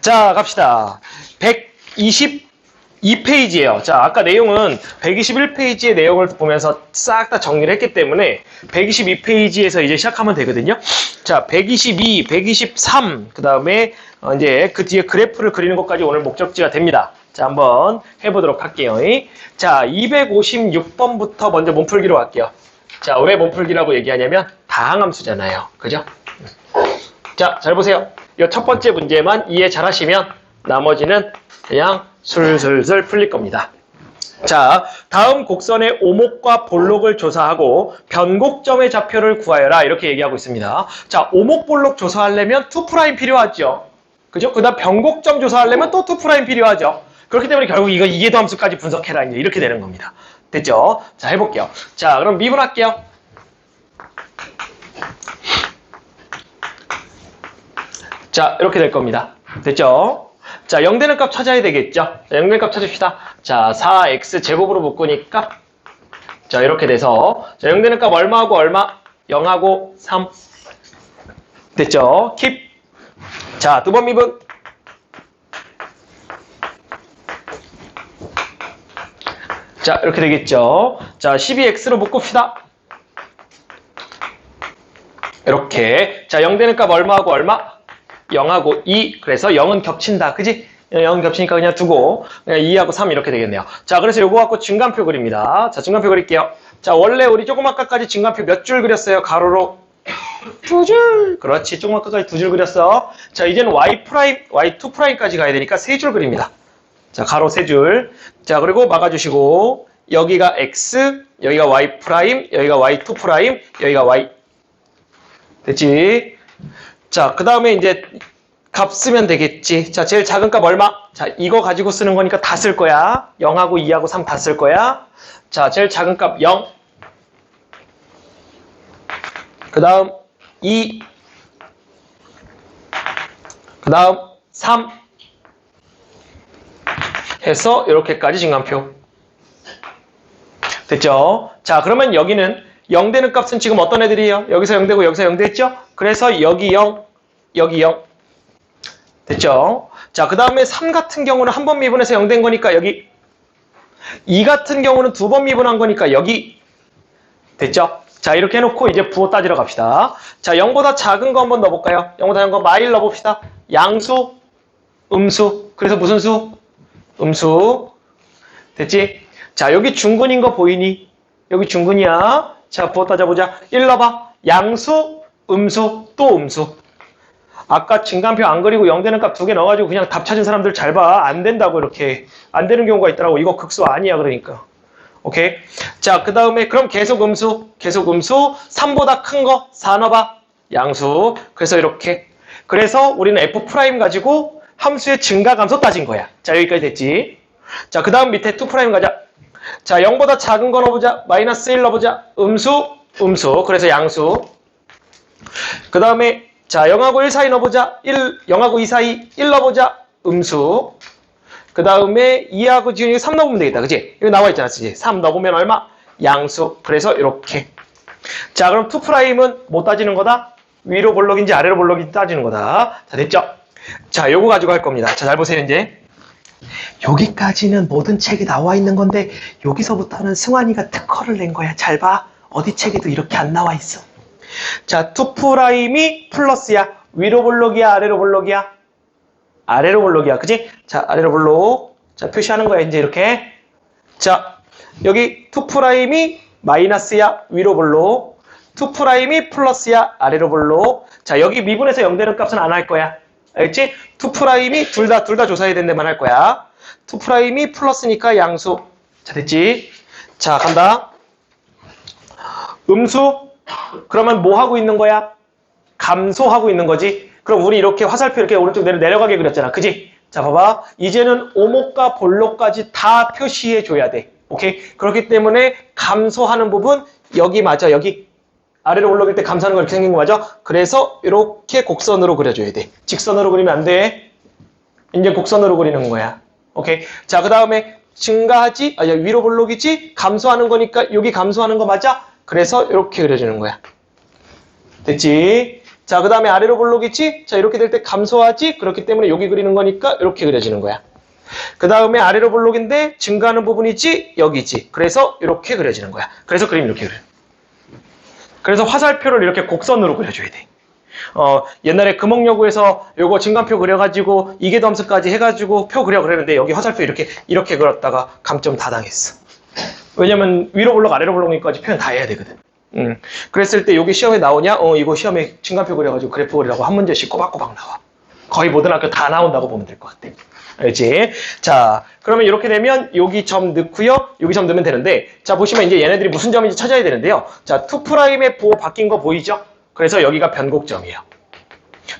자, 갑시다. 122페이지예요. 자, 아까 내용은 121페이지의 내용을 보면서 싹 다 정리를 했기 때문에 122페이지에서 이제 시작하면 되거든요. 자, 122, 123, 그 다음에 이제 그 뒤에 그래프를 그리는 것까지 오늘 목적지가 됩니다. 자, 한번 해보도록 할게요. 자, 256번부터 먼저 몸풀기로 할게요. 자, 왜 몸풀기라고 얘기하냐면 다항함수잖아요. 그죠? 자, 잘 보세요. 이 첫 번째 문제만 이해 잘 하시면 나머지는 그냥 술술술 풀릴 겁니다. 자, 다음 곡선의 오목과 볼록을 조사하고 변곡점의 좌표를 구하여라 이렇게 얘기하고 있습니다. 자, 오목 볼록 조사하려면 2' 필요하죠. 그죠? 그 다음 변곡점 조사하려면 또 2' 필요하죠. 그렇기 때문에 결국 이거 이해도 함수까지 분석해라 이제 이렇게 되는 겁니다. 됐죠? 자, 해볼게요. 자, 그럼 미분할게요. 자, 이렇게 될 겁니다. 됐죠? 자, 0 되는 값 찾아야 되겠죠? 자, 0 되는 값 찾읍시다. 자, 4x 제곱으로 묶으니까 자, 이렇게 돼서 자, 0 되는 값 얼마하고 얼마? 0하고 3 됐죠? 킵 자, 두 번 미분 자, 이렇게 되겠죠? 자, 12x로 묶읍시다. 이렇게 자, 0 되는 값 얼마하고 얼마? 0하고 2 그래서 0은 겹친다. 그지? 0은 겹치니까 그냥 두고 그냥 2하고 3 이렇게 되겠네요. 자 그래서 요거 갖고 증간표 그립니다. 자 증간표 그릴게요. 자 원래 우리 조금 아까까지 증간표 몇 줄 그렸어요? 가로로? 두 줄. 그렇지. 조금 아까까지 두 줄 그렸어. 자 이제는 y 프라임 y2 프라임까지 가야 되니까 세 줄 그립니다. 자 가로 세 줄 자 그리고 막아주시고 여기가 x 여기가 y 프라임 여기가 y2 프라임 여기가 y. 됐지? 자, 그 다음에 이제 값 쓰면 되겠지. 자, 제일 작은 값 얼마? 자, 이거 가지고 쓰는 거니까 다 쓸 거야. 0하고 2하고 3 다 쓸 거야. 자, 제일 작은 값 0. 그 다음 2. 그 다음 3. 해서 이렇게까지 증간표. 됐죠? 자, 그러면 여기는 0 되는 값은 지금 어떤 애들이에요? 여기서 0 되고 여기서 0 됐죠? 그래서 여기 0, 여기 0. 됐죠? 자, 그 다음에 3 같은 경우는 한 번 미분해서 0 된 거니까 여기 2 같은 경우는 두 번 미분한 거니까 여기 됐죠? 자, 이렇게 해놓고 이제 부호 따지러 갑시다. 자, 0보다 작은 거 한번 넣어볼까요? 0보다 작은 거 마일 넣어봅시다. 양수, 음수. 그래서 무슨 수? 음수. 됐지? 자, 여기 중근인 거 보이니? 여기 중근이야. 자, 부호 따져보자. 1 넣어봐. 양수, 음수, 또 음수. 아까 증간표 안 그리고 0 되는 값 두 개 넣어가지고 그냥 답 찾은 사람들 잘 봐. 안 된다고 이렇게. 안 되는 경우가 있더라고. 이거 극수 아니야, 그러니까. 오케이? 자, 그 다음에 그럼 계속 음수, 계속 음수, 3보다 큰 거, 4 넣어봐. 양수. 그래서 이렇게. 그래서 우리는 f 프라임 가지고 함수의 증가 감소 따진 거야. 자, 여기까지 됐지? 자, 그 다음 밑에 2 프라임 가자. 자, 0보다 작은 거 넣어보자. 마이너스 1 넣어보자. 음수, 음수. 그래서 양수. 그 다음에 자 0하고 1 사이 넣어보자. 1, 0하고 2 사이 1 넣어보자. 음수. 그 다음에 2하고 지금 3 넣어보면 되겠다. 그지? 여기 나와 있잖아. 그지? 3 넣어보면 얼마? 양수. 그래서 이렇게. 자 그럼 2 프라임은 못 따지는 거다? 위로 볼록인지 아래로 볼록인지 따지는 거다. 자 됐죠? 자 요거 가지고 할 겁니다. 자 잘 보세요 이제. 여기까지는 모든 책에 나와 있는 건데 여기서부터는 승환이가 특허를 낸 거야. 잘 봐. 어디 책에도 이렇게 안 나와 있어. 자, 투프라임이 플러스야. 위로 볼록이야, 아래로 볼록이야? 아래로 볼록이야. 그지? 자, 아래로 볼록. 자, 표시하는 거야, 이제 이렇게. 자, 여기 투프라임이 마이너스야, 위로 볼록. 투프라임이 플러스야, 아래로 볼록. 자, 여기 미분에서 0 되는 값은 안 할 거야. 알겠지? 투프라임이 둘 다, 둘 다 조사해야 되는 데만 할 거야. 투프라임이 플러스니까 양수. 자, 됐지? 자, 간다. 음수. 그러면 뭐 하고 있는 거야? 감소하고 있는 거지. 그럼 우리 이렇게 화살표 이렇게 오른쪽 내려, 내려가게 그렸잖아. 그지? 자, 봐봐. 이제는 오목과 볼록까지 다 표시해 줘야 돼. 오케이? 그렇기 때문에 감소하는 부분 여기 맞아. 여기 아래로 올라갈 때 감소하는 거 이렇게 생긴 거 맞아? 그래서 이렇게 곡선으로 그려줘야 돼. 직선으로 그리면 안 돼. 이제 곡선으로 그리는 거야. 오케이? 자, 그 다음에 증가하지? 아, 위로 볼록이지? 감소하는 거니까 여기 감소하는 거 맞아? 그래서 이렇게 그려주는 거야. 됐지? 자, 그 다음에 아래로 볼록이지? 자, 이렇게 될 때 감소하지? 그렇기 때문에 여기 그리는 거니까 이렇게 그려지는 거야. 그 다음에 아래로 볼록인데 증가하는 부분이지? 여기지. 그래서 이렇게 그려지는 거야. 그래서 그림 이렇게 그려. 그래서 화살표를 이렇게 곡선으로 그려줘야 돼. 어, 옛날에 금옥여고에서 요거 증감표 그려가지고 이계덤수까지 해가지고 표 그려 그랬는데 여기 화살표 이렇게 이렇게 그렸다가 감점 다 당했어. 왜냐면 위로 볼록 아래로 볼록까지 표현 다 해야 되거든. 음. 그랬을 때 여기 시험에 나오냐? 어, 이거 시험에 증감표 그려가지고 그래프 그리라고 한 문제씩 꼬박꼬박 나와. 거의 모든 학교 다 나온다고 보면 될 것 같아. 알지? 자, 그러면 이렇게 되면 여기 점 넣고요. 여기 점 넣으면 되는데 자, 보시면 이제 얘네들이 무슨 점인지 찾아야 되는데요. 자, 2'의 보호 바뀐 거 보이죠? 그래서 여기가 변곡점이에요.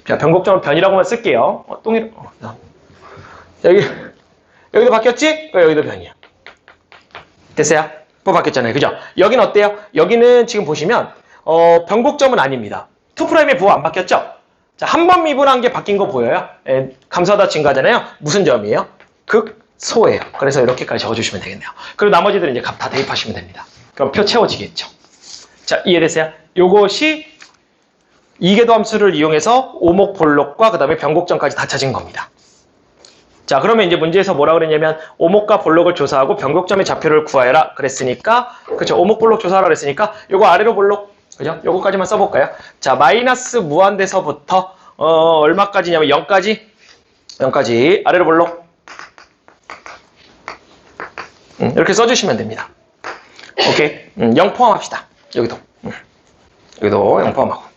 자, 변곡점은 변이라고만 쓸게요. 어, 똥이 어, 나. 여기 여기도 바뀌었지? 어, 여기도 변이야. 됐어요? 뭐 바뀌었잖아요. 그죠? 여기는 어때요? 여기는 지금 보시면 어, 변곡점은 아닙니다. 2'의 부호 안 바뀌었죠? 자, 한 번 미분한 게 바뀐 거 보여요? 예, 감소하다 증가잖아요. 무슨 점이에요? 극 소예요. 그래서 이렇게까지 적어주시면 되겠네요. 그리고 나머지들은 이제 값 다 대입하시면 됩니다. 그럼 표 채워지겠죠. 자, 이해됐어요? 요것이 이계도 함수를 이용해서 오목 볼록과 그 다음에 변곡점까지 다 찾은 겁니다. 자, 그러면 이제 문제에서 뭐라 그랬냐면 오목과 볼록을 조사하고 변곡점의 좌표를 구하여라 그랬으니까 그렇죠. 오목 볼록 조사하라 그랬으니까 요거 아래로 볼록 그죠? 요거까지만 써볼까요? 자, 마이너스 무한대서부터 어, 얼마까지냐면 0까지 0까지 아래로 볼록 음, 이렇게 써주시면 됩니다. 오케이, 음, 0 포함합시다. 여기도 음, 여기도 0 포함하고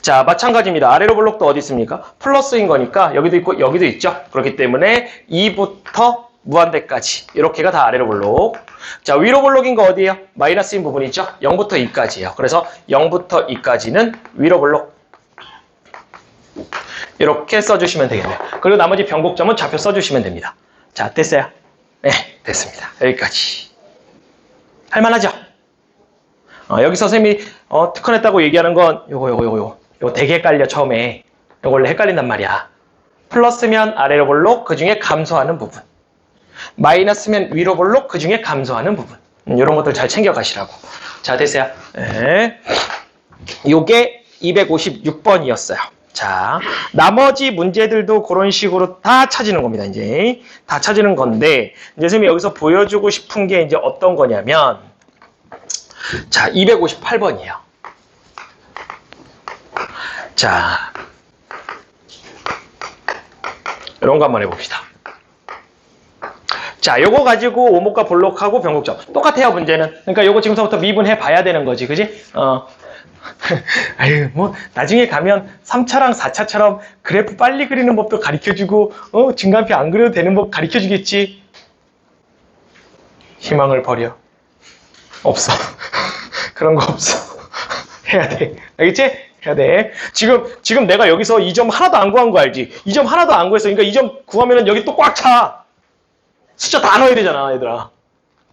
자, 마찬가지입니다. 아래로 볼록도 어디 있습니까? 플러스인 거니까 여기도 있고 여기도 있죠. 그렇기 때문에 2부터 무한대까지 이렇게가 다 아래로 볼록. 자, 위로 볼록인 거 어디예요? 마이너스인 부분이 있죠. 0부터 2까지예요. 그래서 0부터 2까지는 위로 볼록. 이렇게 써주시면 되겠네요. 그리고 나머지 변곡점은 좌표 써주시면 됩니다. 자, 됐어요? 네, 됐습니다. 여기까지. 할만하죠? 어, 여기서 선생님이 어, 특허냈다고 얘기하는 건 요거 요거 요거 요거 요거 되게 헷갈려 처음에 요거 원래 헷갈린단 말이야 플러스면 아래로 볼록 그 중에 감소하는 부분 마이너스면 위로 볼록 그 중에 감소하는 부분 음, 이런 것들 잘 챙겨가시라고 자 됐어요 네. 요게 256번이었어요 자 나머지 문제들도 그런 식으로 다 찾는 겁니다 이제 다 찾는 건데 이제 선생님이 여기서 보여주고 싶은 게 이제 어떤 거냐면 자, 258번이에요. 자, 이런 거 한번 해봅시다. 자, 요거 가지고 오목과 볼록하고 변곡점. 똑같아요, 문제는. 그러니까 요거 지금서부터 미분해 봐야 되는 거지, 그지? 어. 아유, 뭐, 나중에 가면 3차랑 4차처럼 그래프 빨리 그리는 법도 가르쳐 주고, 어, 증간표 안 그려도 되는 법 가르쳐 주겠지? 희망을 버려. 없어. 그런 거 없어. 해야 돼. 알겠지? 해야 돼. 지금, 지금 내가 여기서 이 점 하나도 안 구한 거 알지? 이 점 하나도 안 구했어. 그러니까 이 점 구하면은 여기 또 꽉 차. 숫자 다 넣어야 되잖아, 얘들아.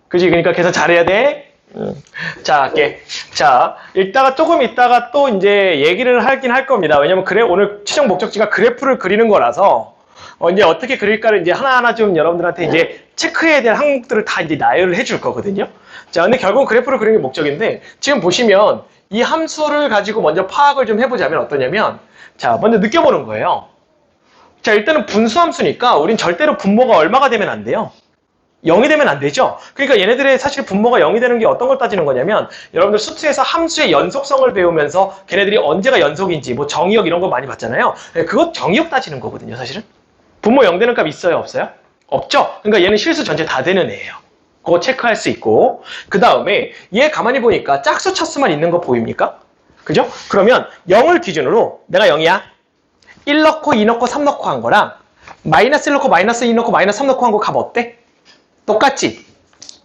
그지? 그러니까 계산 잘해야 돼. 음. 자, 할게. 자, 이따가 조금 있다가 또 이제 얘기를 하긴 할 겁니다. 왜냐면 그래, 오늘 최종 목적지가 그래프를 그리는 거라서, 어, 이제 어떻게 그릴까를 이제 하나하나 좀 여러분들한테 이제 체크해야 될 항목들을 다 이제 나열을 해줄 거거든요. 자, 근데 결국 그래프를 그리는 게 목적인데, 지금 보시면 이 함수를 가지고 먼저 파악을 좀 해보자면 어떠냐면, 자, 먼저 느껴보는 거예요. 자, 일단은 분수함수니까 우린 절대로 분모가 얼마가 되면 안 돼요. 0이 되면 안 되죠. 그러니까 얘네들의 사실 분모가 0이 되는 게 어떤 걸 따지는 거냐면 여러분들 수트에서 함수의 연속성을 배우면서 걔네들이 언제가 연속인지 뭐 정의역 이런 거 많이 봤잖아요. 네, 그것 정의역 따지는 거거든요, 사실은. 분모 0 되는 값 있어요, 없어요? 없죠. 그러니까 얘는 실수 전체 다 되는 애예요. 그거 체크할 수 있고 그 다음에 얘 가만히 보니까 짝수 차수만 있는 거 보입니까? 그죠? 그러면 0을 기준으로 내가 0이야 1 넣고 2 넣고 3 넣고 한 거랑 마이너스 1 넣고 마이너스 2 넣고 마이너스 3 넣고 한 거 값 어때? 똑같지?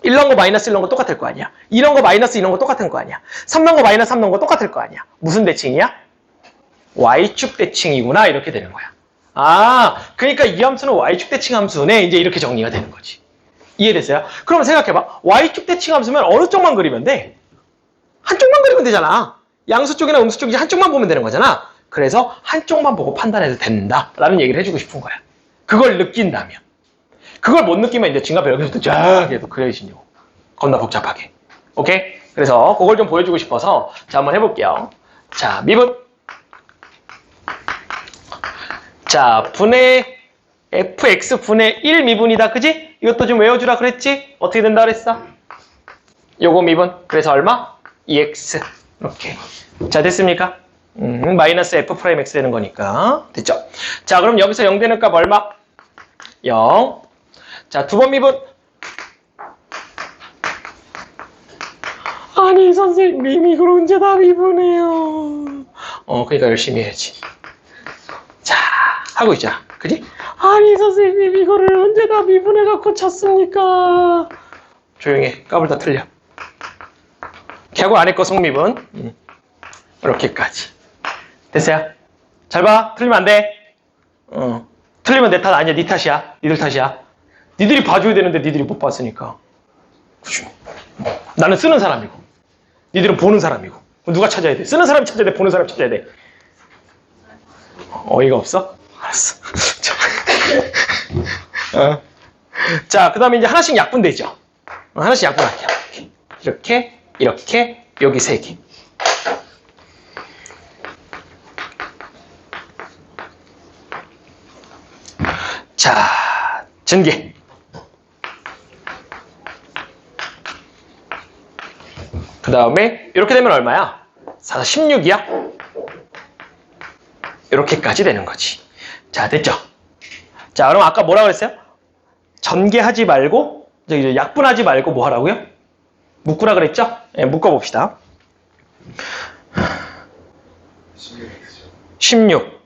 1 넣은 거 마이너스 1 넣은 거 똑같을 거 아니야 2 넣은 거 마이너스 2 넣은 거 똑같은 거 아니야 3 넣은 거 마이너스 3 넣은 거 똑같을 거 아니야 무슨 대칭이야? y축 대칭이구나 이렇게 되는 거야 아 그러니까 이 함수는 y축 대칭 함수네 이제 이렇게 정리가 되는 거지 이해됐어요? 그럼 생각해봐. Y축 대칭 함수면 어느 쪽만 그리면 돼? 한쪽만 그리면 되잖아. 양수 쪽이나 음수 쪽이지 한쪽만 보면 되는 거잖아. 그래서 한쪽만 보고 판단해도 된다. 라는 얘기를 해주고 싶은 거야. 그걸 느낀다면. 그걸 못 느끼면 이제 진갑 여기서부터 쫙 해도 그려지냐고. 겁나 복잡하게. 오케이? 그래서 그걸 좀 보여주고 싶어서 자 한번 해볼게요. 자 미분 자, 분의 fx 분의 1 미분이다. 그지? 이것도 좀 외워주라 그랬지? 어떻게 된다 그랬어? 요거 미분. 그래서 얼마? 2x. 이렇게. 자, 됐습니까? 음, 마이너스 f 프라임 x 되는 거니까. 됐죠? 자, 그럼 여기서 0 되는 값 얼마? 0. 자, 두 번 미분. 아니, 선생님, 이걸 언제 다 미분해요? 어, 그러니까 열심히 해야지. 자, 하고 있자. 그지? 아니, 선생님, 이거를 언제 다 미분해갖고 쳤습니까? 조용히 해. 까불 다 틀려. 개고 안 했고, 성미분. 음. 이렇게까지. 됐어요? 잘 봐. 틀리면 안 돼. 어. 틀리면 내 탓 아니야. 네 탓이야. 니들 탓이야. 니들이 봐줘야 되는데 니들이 못 봤으니까. 그치? 나는 쓰는 사람이고. 니들은 보는 사람이고. 누가 찾아야 돼? 쓰는 사람이 찾아야 돼? 보는 사람이 찾아야 돼? 어이가 없어? 알았어. 자, 어. 자, 그 다음에 이제 하나씩 약분되죠? 어, 하나씩 약분할게요. 이렇게, 이렇게, 여기 세 개. 자, 전개. 그 다음에 이렇게 되면 얼마야? 4, 16이야? 이렇게까지 되는 거지. 자, 됐죠? 자, 그럼 아까 뭐라 그랬어요? 전개하지 말고, 이제 약분하지 말고 뭐 하라고요? 묶으라 그랬죠? 예, 묶어봅시다. 16.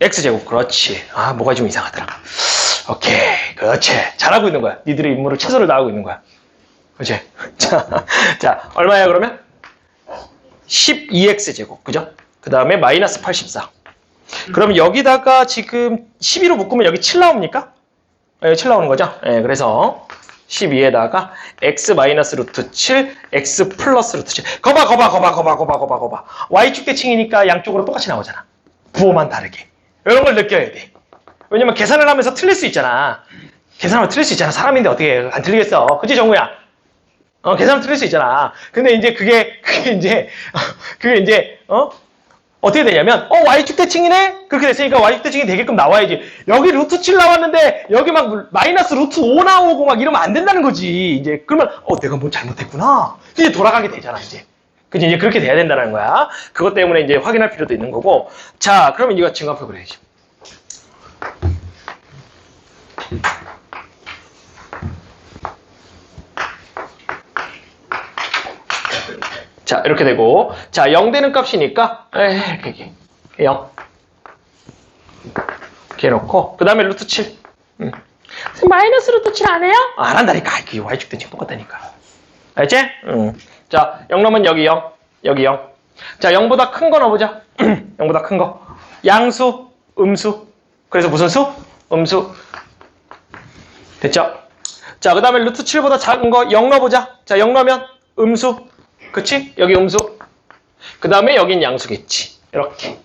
X제곱. 그렇지. 아, 뭐가 좀 이상하더라. 오케이. 그렇지. 잘하고 있는 거야. 니들의 임무를 최선을 다하고 있는 거야. 그렇지? 자, 자, 얼마야, 그러면? 12X제곱. 그죠? 그 다음에 마이너스 84. 그럼 여기다가 지금 12로 묶으면 여기 7 나옵니까? 예, 7 나오는 거죠? 예, 그래서 12에다가 x 마이너스 루트 7, x 플러스 루트 7. 거봐, 거봐, 거봐, 거봐, 거봐, 거봐, 거봐. y축 대칭이니까 양쪽으로 똑같이 나오잖아. 부호만 다르게. 이런 걸 느껴야 돼. 왜냐면 계산을 하면서 틀릴 수 있잖아. 계산하면 틀릴 수 있잖아. 사람인데 어떻게 안 틀리겠어. 그치, 정우야? 어, 계산하면 틀릴 수 있잖아. 근데 이제 그게, 그게 이제, 그게 이제, 어? 어떻게 되냐면, 어, Y축 대칭이네? 그렇게 됐으니까 Y축 대칭이 되게끔 나와야지. 여기 루트 7 나왔는데, 여기 막 마이너스 루트 5 나오고 막 이러면 안 된다는 거지. 이제, 그러면, 어, 내가 뭐 잘못했구나. 이제 돌아가게 되잖아, 이제. 그지? 이제 그렇게 돼야 된다는 거야. 그것 때문에 이제 확인할 필요도 있는 거고. 자, 그러면 이거 증가표 그려야지. 자, 이렇게 되고. 자, 0 되는 값이니까, 에이, 이렇게, 0. 이렇게 놓고, 그 다음에 루트 7. 음. 마이너스 루트 7 안 해요? 아, 안 한다니까. 이게 y축 대칭 똑같다니까. 알지? 응. 자, 0 넣으면 여기 0, 여기 0. 자, 0보다 큰 거 넣어보자. 0보다 큰 거. 양수, 음수. 그래서 무슨 수? 음수. 됐죠? 자, 그 다음에 루트 7보다 작은 거 0 넣어보자. 자, 0 넣으면 음수. 그치? 여기 음수. 그 다음에 여긴 양수겠지. 이렇게.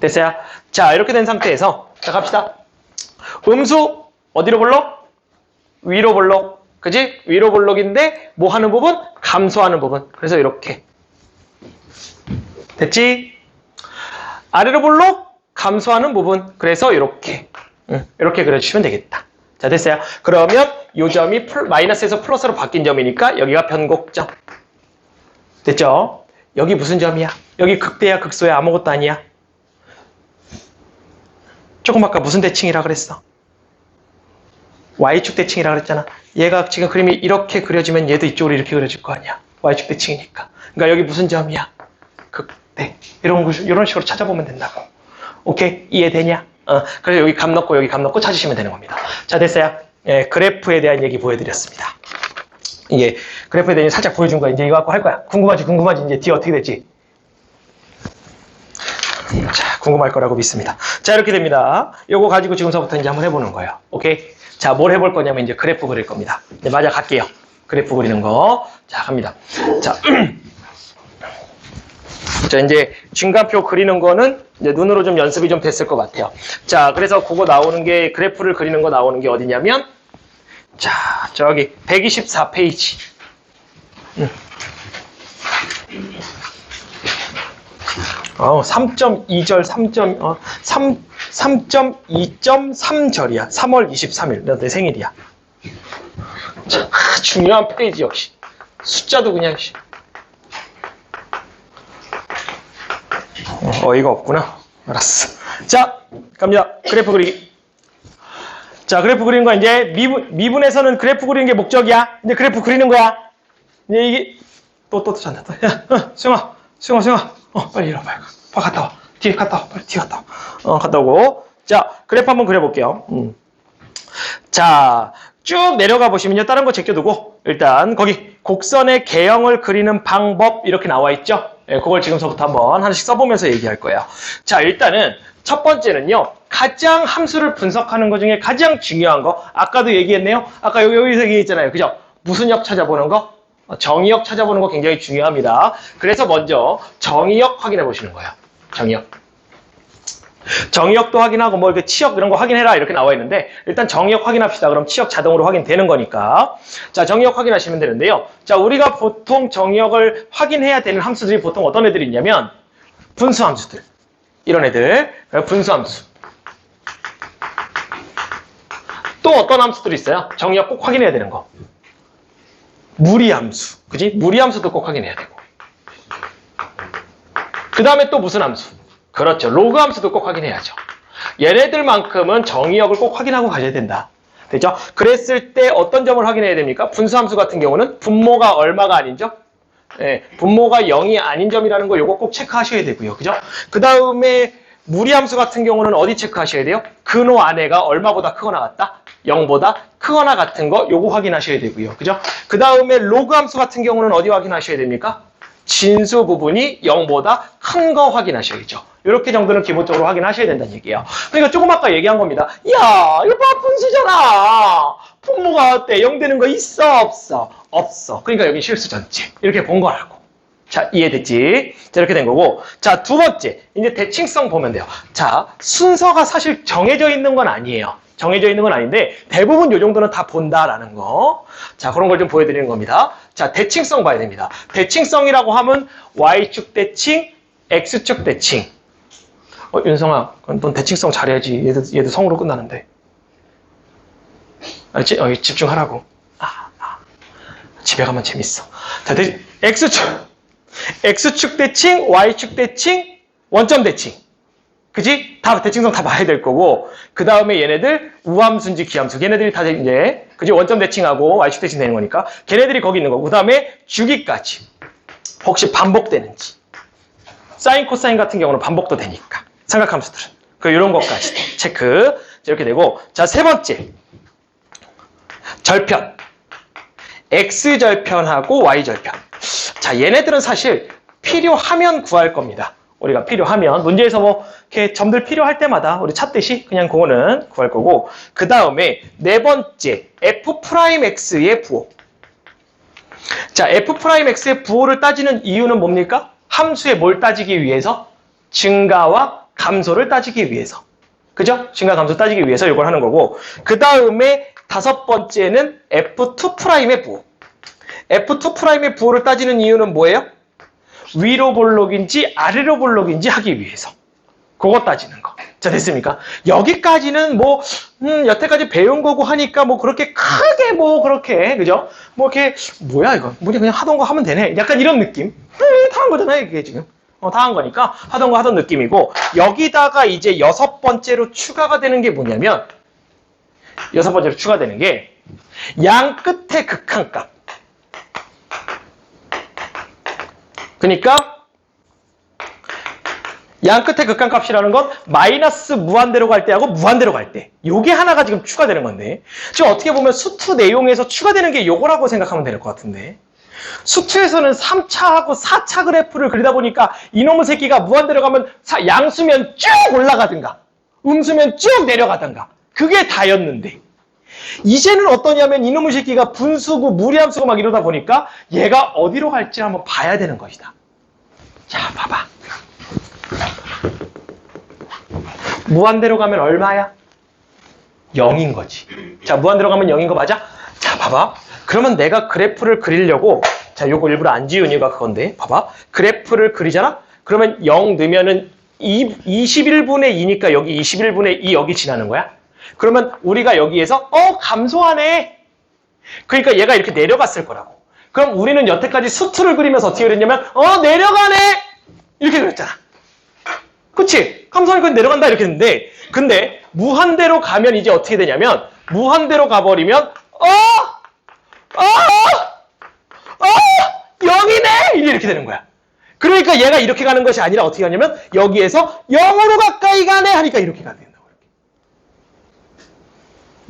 됐어요? 자, 이렇게 된 상태에서 자, 갑시다. 음수 어디로 볼록? 위로 볼록. 그지? 위로 볼록인데 뭐 하는 부분? 감소하는 부분. 그래서 이렇게. 됐지? 아래로 볼록? 감소하는 부분. 그래서 이렇게. 응, 이렇게 그려주시면 되겠다. 자, 됐어요? 그러면 이 점이 플- 마이너스에서 플러스로 바뀐 점이니까 여기가 변곡점. 됐죠? 여기 무슨 점이야? 여기 극대야, 극소야, 아무것도 아니야. 조금 아까 무슨 대칭이라 그랬어? Y축 대칭이라 그랬잖아. 얘가 지금 그림이 이렇게 그려지면 얘도 이쪽으로 이렇게 그려질 거 아니야. Y축 대칭이니까. 그러니까 여기 무슨 점이야? 극대. 이런, 거- 이런 식으로 찾아보면 된다고. 오케이? 이해되냐? 어, 그래서 여기 감 넣고 여기 감 넣고 찾으시면 되는 겁니다. 자, 됐어요? 예, 그래프에 대한 얘기 보여드렸습니다. 이게 그래프에 대해 살짝 보여준 거야. 이제 이거 갖고 할 거야. 궁금하지, 궁금하지. 이제 뒤 어떻게 될지. 자, 궁금할 거라고 믿습니다. 자, 이렇게 됩니다. 요거 가지고 지금서부터 이제 한번 해보는 거예요. 오케이? 자, 뭘 해볼 거냐면 이제 그래프 그릴 겁니다. 이제 맞아 갈게요. 그래프 그리는 거. 자, 갑니다. 자, 자, 이제 중간표 그리는 거는 이제 눈으로 좀 연습이 좀 됐을 것 같아요. 자, 그래서 그거 나오는 게 그래프를 그리는 거 나오는 게 어디냐면 자, 저기 124페이지. 어, 3.2절, 3. 어, 3, 3.2.3절이야. 3월 23일. 너내 생일이야. 자, 아, 중요한 페이지 역시. 숫자도 그냥 씨. 어, 어이가 없구나. 알았어. 자, 갑니다. 그래프 그리기. 자, 그래프 그리는 거 이제 미분, 미분에서는 그래프 그리는 게 목적이야. 이제 그래프 그리는 거야. 이제 이게 또, 또, 또 잔다. 또. 야, 어, 수영아, 수영아, 수영아. 어, 빨리 와, 빨리. 빨리 갔다 와. 뒤에 갔다 와. 빨리 뒤에 갔다 와. 어, 갔다 오고. 자, 그래프 한번 그려볼게요. 음. 자, 쭉 내려가 보시면요. 다른 거 제껴두고, 일단, 거기, 곡선의 개형을 그리는 방법, 이렇게 나와 있죠? 예, 그걸 지금서부터 한번 하나씩 써보면서 얘기할 거예요. 자, 일단은, 첫 번째는요. 가장 함수를 분석하는 것 중에 가장 중요한 거, 아까도 얘기했네요. 아까 여기, 여기서 얘기했잖아요. 그죠? 무슨 역 찾아보는 거? 어, 정의역 찾아보는 거 굉장히 중요합니다. 그래서 먼저 정의역 확인해 보시는 거예요. 정의역. 정의역도 확인하고 뭐 이렇게 치역 이런 거 확인해라 이렇게 나와 있는데 일단 정의역 확인합시다. 그럼 치역 자동으로 확인되는 거니까. 자, 정의역 확인하시면 되는데요. 자, 우리가 보통 정의역을 확인해야 되는 함수들이 보통 어떤 애들이 있냐면 분수 함수들. 이런 애들. 분수 함수. 또 어떤 함수들이 있어요? 정의역 꼭 확인해야 되는 거. 무리함수. 그지? 무리함수도 꼭 확인해야 되고. 그 다음에 또 무슨 함수? 그렇죠. 로그 함수도 꼭 확인해야죠. 얘네들만큼은 정의역을 꼭 확인하고 가셔야 된다. 되죠? 그랬을 때 어떤 점을 확인해야 됩니까? 분수함수 같은 경우는 분모가 얼마가 아닌 점? 예, 분모가 0이 아닌 점이라는 거 요거 꼭 체크하셔야 되고요. 그죠? 그 다음에 무리함수 같은 경우는 어디 체크하셔야 돼요? 근호 안에가 얼마보다 크거나 같다? 0보다 크거나 같은 거 요거 확인하셔야 되고요. 그죠? 그 다음에 로그 함수 같은 경우는 어디 확인하셔야 됩니까? 진수 부분이 0보다 큰 거 확인하셔야죠. 이렇게 정도는 기본적으로 확인하셔야 된다는 얘기예요. 그러니까 조금 아까 얘기한 겁니다. 야, 이거 봐, 분수잖아. 분모가 어때? 0 되는 거 있어, 없어? 없어. 그러니까 여기 실수 전체. 이렇게 본 거라고. 자, 이해됐지? 자, 이렇게 된 거고. 자, 두 번째. 이제 대칭성 보면 돼요. 자, 순서가 사실 정해져 있는 건 아니에요. 정해져 있는 건 아닌데, 대부분 요 정도는 다 본다라는 거. 자, 그런 걸 좀 보여드리는 겁니다. 자, 대칭성 봐야 됩니다. 대칭성이라고 하면 Y축 대칭, X축 대칭. 어, 윤성아, 넌 대칭성 잘해야지. 얘도, 얘도 성으로 끝나는데. 알지? 어, 집중하라고. 집에 가면 재밌어. 자, 대, X축. X축 대칭, Y축 대칭, 원점 대칭. 그지? 다 대칭성 다 봐야 될 거고 그 다음에 얘네들 우함수인지 기함수 걔네들이 다 이제 그지? 원점 대칭하고 Y축 대칭 되는 거니까. 걔네들이 거기 있는 거고 그 다음에 주기까지. 혹시 반복되는지. 사인 코사인 같은 경우는 반복도 되니까. 삼각함수들은. 그 이런 것까지. 체크. 자, 이렇게 되고. 자 세 번째. 절편 X절편하고 Y절편 자 얘네들은 사실 필요하면 구할 겁니다 우리가 필요하면 문제에서 뭐 이렇게 점들 필요할 때마다 우리 찾듯이 그냥 그거는 구할 거고 그 다음에 네 번째 f'x의 부호 자 f'x의 부호를 따지는 이유는 뭡니까? 함수의 뭘 따지기 위해서? 증가와 감소를 따지기 위해서 그죠? 증가 감소 따지기 위해서 이걸 하는 거고 그 다음에 다섯 번째는 f2'의 부호 f2'의 부호를 따지는 이유는 뭐예요? 위로 볼록인지 아래로 볼록인지 하기 위해서. 그거 따지는 거. 자, 됐습니까? 여기까지는 뭐, 음, 여태까지 배운 거고 하니까 뭐 그렇게 크게 뭐 그렇게, 그죠? 뭐 이렇게, 뭐야 이거. 우리 그냥 하던 거 하면 되네. 약간 이런 느낌. 음, 다한 거잖아요, 이게 지금. 어, 다 한 거니까 하던 거 하던 느낌이고, 여기다가 이제 여섯 번째로 추가가 되는 게 뭐냐면, 여섯 번째로 추가되는 게, 양 끝의 극한값. 그러니까 양 끝의 극한값이라는 건 마이너스 무한대로 갈 때하고 무한대로 갈 때. 요게 하나가 지금 추가되는 건데. 지금 어떻게 보면 수투 내용에서 추가되는 게 요거라고 생각하면 될 것 같은데. 수투에서는 3차하고 4차 그래프를 그리다 보니까 이놈의 새끼가 무한대로 가면 사- 양수면 쭉 올라가든가 음수면 쭉 내려가든가 그게 다였는데 이제는 어떠냐면 이놈의 새끼가 분수고 무리함수고 막 이러다 보니까 얘가 어디로 갈지 한번 봐야 되는 것이다. 자, 봐봐. 무한대로 가면 얼마야? 0인 거지. 자, 무한대로 가면 0인 거 맞아? 자, 봐봐. 그러면 내가 그래프를 그리려고, 자, 요거 일부러 안 지운 이유가 그건데, 봐봐. 그래프를 그리잖아? 그러면 0 넣으면은 이, 21분의 2니까 여기 21분의 2 여기 지나는 거야? 그러면 우리가 여기에서 어 감소하네. 그러니까 얘가 이렇게 내려갔을 거라고. 그럼 우리는 여태까지 수트를 그리면서 어떻게 그랬냐면 어 내려가네 이렇게 그랬잖아. 그치? 감소하니까 내려간다 이렇게 했는데 근데 무한대로 가면 이제 어떻게 되냐면 무한대로 가버리면 어! 어! 어! 0이네! 이렇게 되는 거야. 그러니까 얘가 이렇게 가는 것이 아니라 어떻게 가냐면 여기에서 0으로 가까이 가네 하니까 이렇게. 이렇게.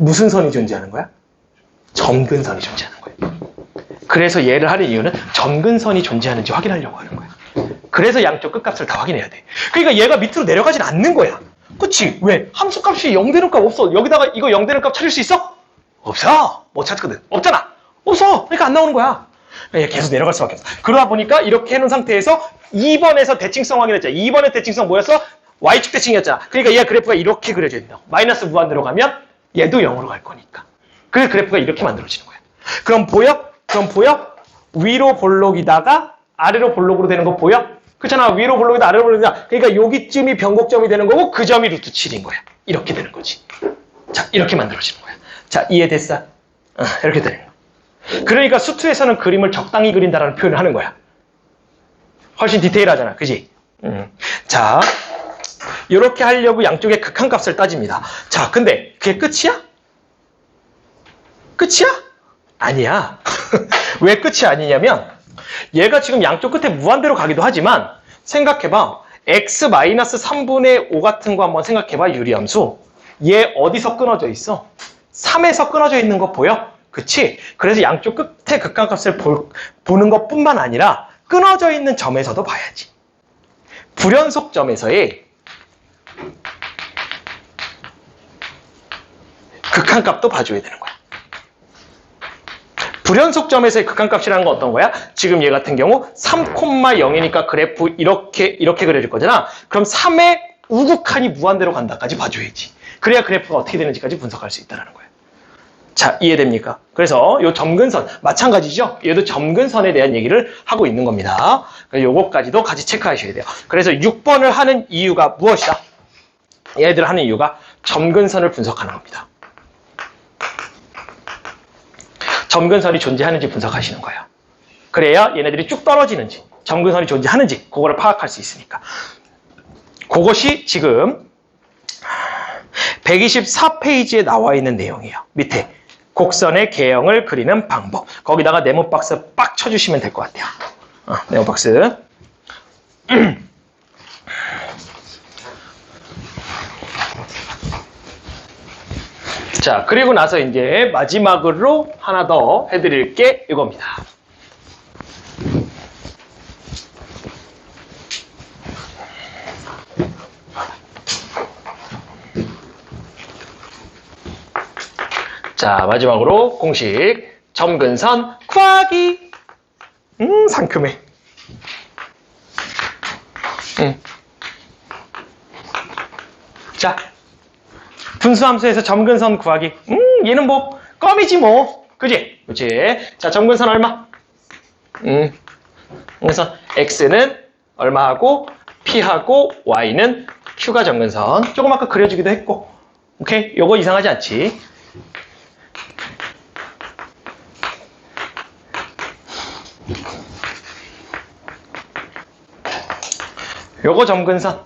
무슨 선이 존재하는 거야? 점근선이 존재하는 거야. 그래서 얘를 하는 이유는 점근선이 존재하는지 확인하려고 하는 거야. 그래서 양쪽 끝값을 다 확인해야 돼. 그러니까 얘가 밑으로 내려가진 않는 거야. 그치? 왜? 함수값이 0 되는 값 없어. 여기다가 이거 0 되는 값 찾을 수 있어? 없어. 못 찾거든. 없잖아. 없어. 그러니까 안 나오는 거야. 얘 계속 내려갈 수밖에 없어. 그러다 보니까 이렇게 해놓은 상태에서 2번에서 대칭성 확인했잖아. 2번의 대칭성 뭐였어? Y축 대칭이었잖아. 그러니까 얘 그래프가 이렇게 그려져 있다. 마이너스 무한대로 가면 얘도 0으로 갈 거니까. 그래서 그래프가 이렇게 만들어지는 거야. 그럼 보여? 그럼 보여? 위로 볼록이다가 아래로 볼록으로 되는 거 보여? 그렇잖아. 위로 볼록이다 아래로 볼록이다. 그러니까 여기쯤이 변곡점이 되는 거고 그 점이 루트 7인 거야. 이렇게 되는 거지. 자, 이렇게 만들어지는 거야. 자, 이해됐어? 어, 이렇게 되는 거야. 그러니까 수투에서는 그림을 적당히 그린다라는 표현을 하는 거야. 훨씬 디테일하잖아. 그지? 음. 자, 이렇게 하려고 양쪽의 극한값을 따집니다. 자, 근데 그게 끝이야? 끝이야? 아니야. 왜 끝이 아니냐면 얘가 지금 양쪽 끝에 무한대로 가기도 하지만 생각해봐. x-3분의 5 같은 거 한번 생각해봐. 유리함수. 얘 어디서 끊어져 있어? 3에서 끊어져 있는 거 보여? 그치? 그래서 양쪽 끝에 극한값을 볼- 보는 것 뿐만 아니라 끊어져 있는 점에서도 봐야지. 불연속점에서의 극한값도 봐줘야 되는 거야. 불연속점에서의 극한값이라는 건 어떤 거야? 지금 얘 같은 경우 3,0이니까 그래프 이렇게 이렇게 그려질 거잖아. 그럼 3의 우극한이 무한대로 간다까지 봐줘야지. 그래야 그래프가 어떻게 되는지까지 분석할 수 있다는 거야. 자, 이해됩니까? 그래서 요 점근선, 마찬가지죠? 얘도 점근선에 대한 얘기를 하고 있는 겁니다. 요거까지도 같이 체크하셔야 돼요. 그래서 6번을 하는 이유가 무엇이다? 얘들 하는 이유가 점근선을 분석하는 겁니다. 점근선이 존재하는지 분석하시는 거예요. 그래야 얘네들이 쭉 떨어지는지, 점근선이 존재하는지, 그거를 파악할 수 있으니까. 그것이 지금 124페이지에 나와 있는 내용이에요. 밑에 곡선의 개형을 그리는 방법. 거기다가 네모 박스 빡 쳐주시면 될 것 같아요. 어, 네모 박스. 자, 그리고 나서 이제 마지막으로 하나 더 해드릴 게 이겁니다. 자, 마지막으로 공식 점근선 구하기. 음, 상큼해. 음. 자, 분수함수에서 점근선 구하기. 음, 얘는 뭐 껌이지 뭐. 그지? 그지? 자, 점근선 얼마? 음. 그래서 x는 얼마하고 p하고 y는 q가 점근선. 조금 아까 그려주기도 했고. 오케이? 요거 이상하지 않지? 요거 점근선.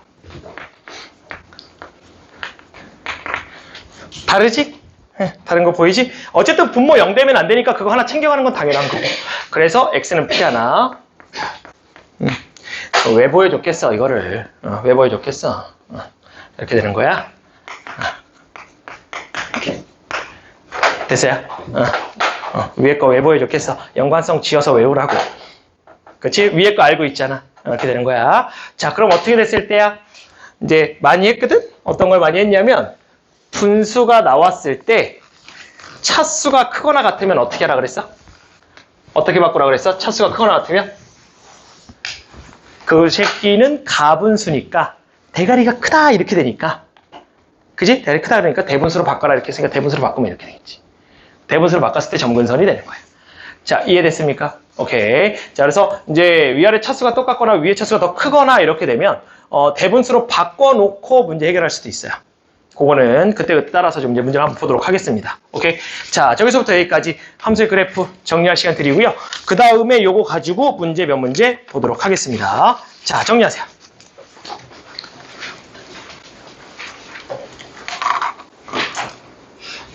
다르지? 예, 다른 거 보이지? 어쨌든 분모 0 되면 안 되니까 그거 하나 챙겨가는 건 당연한 거고. 그래서 x는 p 하나. 음, 왜 보여줬겠어 이거를? 어, 왜 보여줬겠어? 어, 이렇게 되는 거야. 어. 됐어요? 어, 어, 위에 거 왜 보여줬겠어? 연관성 지어서 외우라고. 그치? 위에 거 알고 있잖아. 이렇게 되는 거야. 자, 그럼 어떻게 됐을 때야? 이제 많이 했거든? 어떤 걸 많이 했냐면, 분수가 나왔을 때, 차수가 크거나 같으면 어떻게 하라 그랬어? 어떻게 바꾸라 그랬어? 차수가 크거나 같으면? 그 새끼는 가분수니까, 대가리가 크다, 이렇게 되니까. 그지? 대가리 크다 그러니까 대분수로 바꿔라, 이렇게 했으니까 대분수로 바꾸면 이렇게 되겠지. 대분수로 바꿨을 때 점근선이 되는 거야. 자, 이해됐습니까? 오케이. 자, 그래서 이제 위아래 차수가 똑같거나 위에 차수가 더 크거나 이렇게 되면 어, 대분수로 바꿔놓고 문제 해결할 수도 있어요. 그거는 그때그때 따라서 좀 이제 문제를 한번 보도록 하겠습니다. 오케이. 자, 저기서부터 여기까지 함수의 그래프 정리할 시간 드리고요. 그 다음에 요거 가지고 문제 몇 문제 보도록 하겠습니다. 자, 정리하세요.